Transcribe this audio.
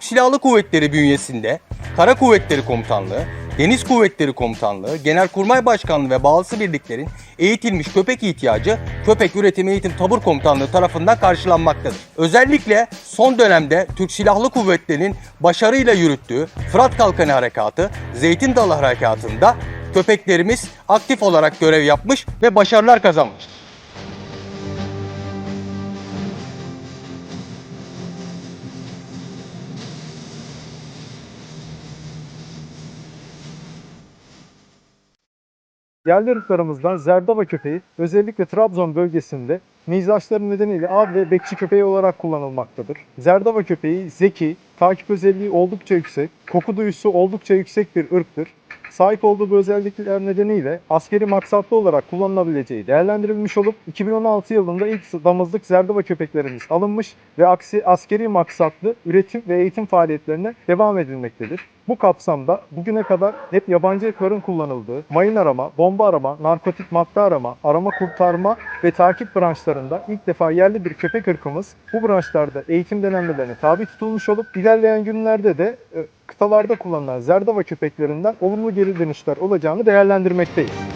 Silahlı Kuvvetleri bünyesinde Kara Kuvvetleri Komutanlığı, Deniz Kuvvetleri Komutanlığı, Genelkurmay Başkanlığı ve bağlısı birliklerin eğitilmiş köpek ihtiyacı Köpek Üretim Eğitim Tabur Komutanlığı tarafından karşılanmaktadır. Özellikle son dönemde Türk Silahlı Kuvvetleri'nin başarıyla yürüttüğü Fırat Kalkanı Harekatı, Zeytin Dalı Harekatı'nda köpeklerimiz aktif olarak görev yapmış ve başarılar kazanmış. Yerli ırklarımızdan Zerdava köpeği özellikle Trabzon bölgesinde mizaçları nedeniyle av ve bekçi köpeği olarak kullanılmaktadır. Zerdava köpeği zeki, takip özelliği oldukça yüksek, koku duyusu oldukça yüksek bir ırktır. Sahip olduğu bu özellikler nedeniyle askeri maksatlı olarak kullanılabileceği değerlendirilmiş olup 2016 yılında ilk damızlık Zerdava köpeklerimiz alınmış ve aksi askeri maksatlı üretim ve eğitim faaliyetlerine devam edilmektedir. Bu kapsamda bugüne kadar hep yabancı ırkların kullanıldığı mayın arama, bomba arama, narkotik madde arama, arama kurtarma ve takip branşlarında ilk defa yerli bir köpek ırkımız bu branşlarda eğitim denenmelerine tabi tutulmuş olup ilerleyen günlerde de e, kıtalarda kullanılan Zerdava köpeklerinden olumlu geri dönüşler olacağını değerlendirmekteyiz.